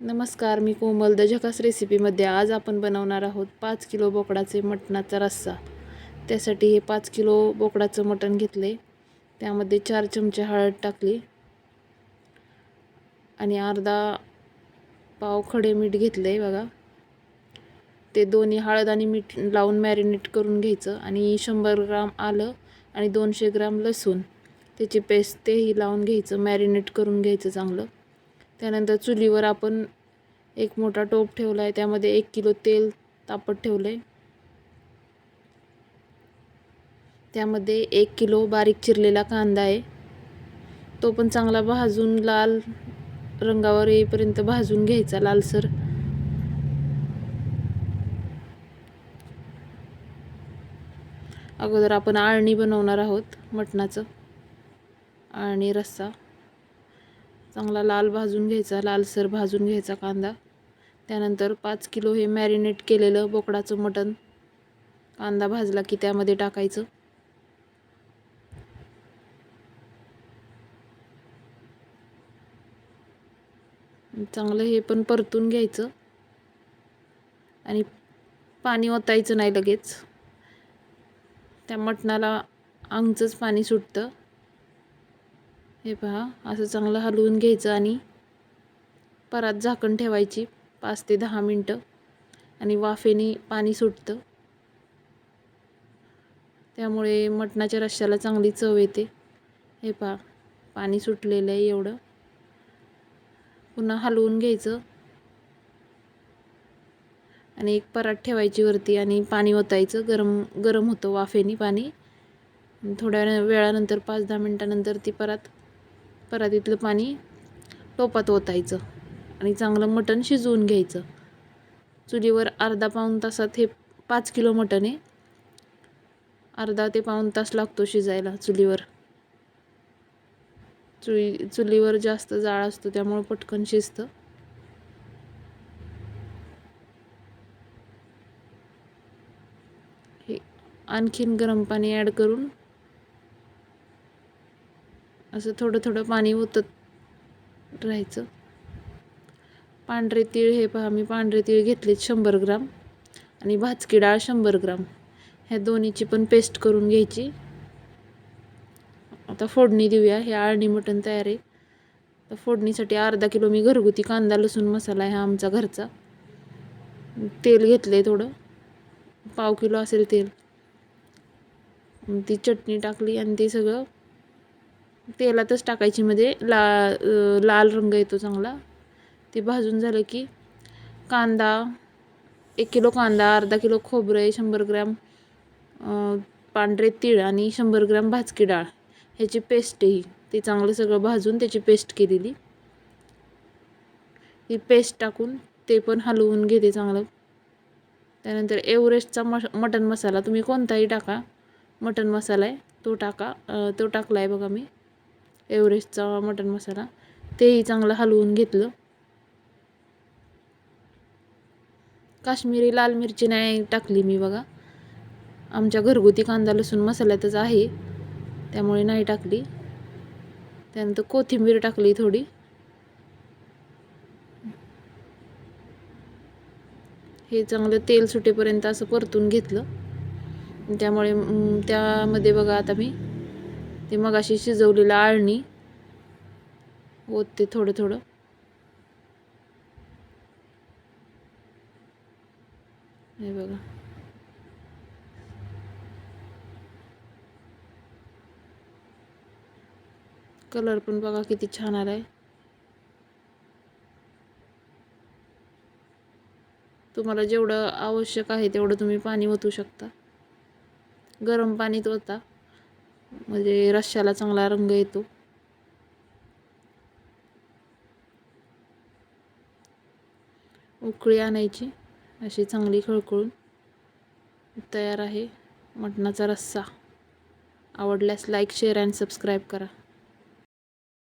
नमस्कार मी कोमल. द झकास रेसिपीमध्ये आज आपण बनवणार आहोत पाच किलो बोकडाचे मटणाचा रस्सा. त्यासाठी हे पाच किलो बोकडाचं मटण घेतले. त्यामध्ये चार चमचे हळद टाकली. आणि अर्धा पाव खडे मीठ घेतलं आहे बघा. ते दोन्ही हळद आणि मीठ लावून मॅरिनेट करून घ्यायचं आणि शंभर ग्राम आलं आणि दोनशे ग्राम लसूण. त्याची पेस्ट तेही लावून घ्यायचं मॅरिनेट करून घ्यायचं चांगलं. त्यानंतर चुलीवर आपण एक मोठा टोप ठेवला आहे त्यामध्ये एक किलो तेल तापत ठेवलं आहे त्यामध्ये एक किलो बारीक चिरलेला कांदा आहे. तो पण चांगला भाजून लाल रंगावर येईपर्यंत भाजून घ्यायचा लालसर. अगोदर आपण आळणी बनवणार आहोत मटणाचं. आळणी रस्सा. चांगला लाल भाजून घ्यायचा लालसर भाजून घ्यायचा कांदा. त्यानंतर पाच किलो हे मॅरिनेट केलेलं बोकडाचं मटण कांदा भाजला की त्यामध्ये टाकायचं. चांगलं हे पण परतून घ्यायचं. आणि पाणी ओतायचं नाही लगेच. त्या मटणाला अंगचंच पाणी सुटतं. हे पहा असं चांगलं हलवून घ्यायचं आणि परात झाकण ठेवायची पाच ते दहा मिनटं. आणि वाफेने पाणी सुटतं. त्यामुळे मटणाच्या रश्श्याला चांगली चव येते. हे पहा पाणी सुटलेलं आहे एवढं. पुन्हा हलवून घ्यायचं. आणि एक परात ठेवायची वरती आणि पाणी ओतायचं. गरम गरम होतं वाफेनी पाणी. थोड्या वेळानंतर पाच दहा मिनटानंतर ती परत परातीतलं पाणी टोपात ओतायचं आणि चांगलं मटण शिजवून घ्यायचं. चुलीवर अर्धा पाऊण तासात हे पाच किलो मटण आहे. अर्धा ते पाऊण तास लागतो शिजायला चुलीवर. चुली चुलीवर जास्त जाळ असतो त्यामुळं पटकन शिजतं. हे आणखीन गरम पाणी ॲड करून असं थोडं थोडं पाणी ओतत राहायचं. पांढरे तीळ हे पहा मी पांढरे तीळ घेतलेत शंभर ग्राम आणि भाजकी डाळ शंभर ग्राम. ह्या दोन्हीची पण पेस्ट करून घ्यायची. आता फोडणी देऊया. हे आळणी मटण तयार आहे. तर फोडणीसाठी अर्धा किलो मी घरगुती कांदा लसूण मसाला आहे हा आमचा घरचा. तेल घेतलं आहे थोडं. पाव किलो असेल तेल. ती चटणी टाकली आणि ते सगळं तेलातच टाकायची. मध्ये ला लाल रंग येतो चांगला. ते भाजून झालं की कांदा एक किलो कांदा अर्धा किलो खोबरं आहे शंभर ग्रॅम पांढरे तीळ आणि शंभर ग्रॅम भाजकी डाळ. ह्याची पेस्ट ही. ते चांगलं सगळं भाजून त्याची पेस्ट केलेली. ती पेस्ट टाकून ते पण हलवून घेते चांगलं. त्यानंतर एव्हरेस्टचा मश मटन मसाला तुम्ही कोणताही टाका. मटन मसाला आहे तो टाका. तो टाकला आहे बघा मी. एव्हरेस्टचा मटन मसाला तेही चांगलं हलवून घेतलं. काश्मीरी लाल मिरची नाही टाकली मी बघा. आमच्या घरगुती कांदा लसूण मसाल्यातच आहे त्यामुळे नाही टाकली. त्यानंतर कोथिंबीर टाकली थोडी. हे चांगलं तेल सुटेपर्यंत असं परतून घेतलं. त्यामुळे त्यामध्ये बघा आता मी ते मग अशी शिजवलेलं आळणी. ओतते थोडं थोडं. हे बघा. कलर पण बघा किती छान आला आहे तुम्हाला जेवढं आवश्यक आहे तेवढं तुम्ही पाणी ओतू शकता. गरम पाणीत ओता. म्हणजे रश्श्याला चांगला रंग येतो. उकळी आणायची अशी चांगली खळखळून तयार आहे मटणाचा रस्सा. आवडल्यास लाईक शेअर अँड सबस्क्राईब करा.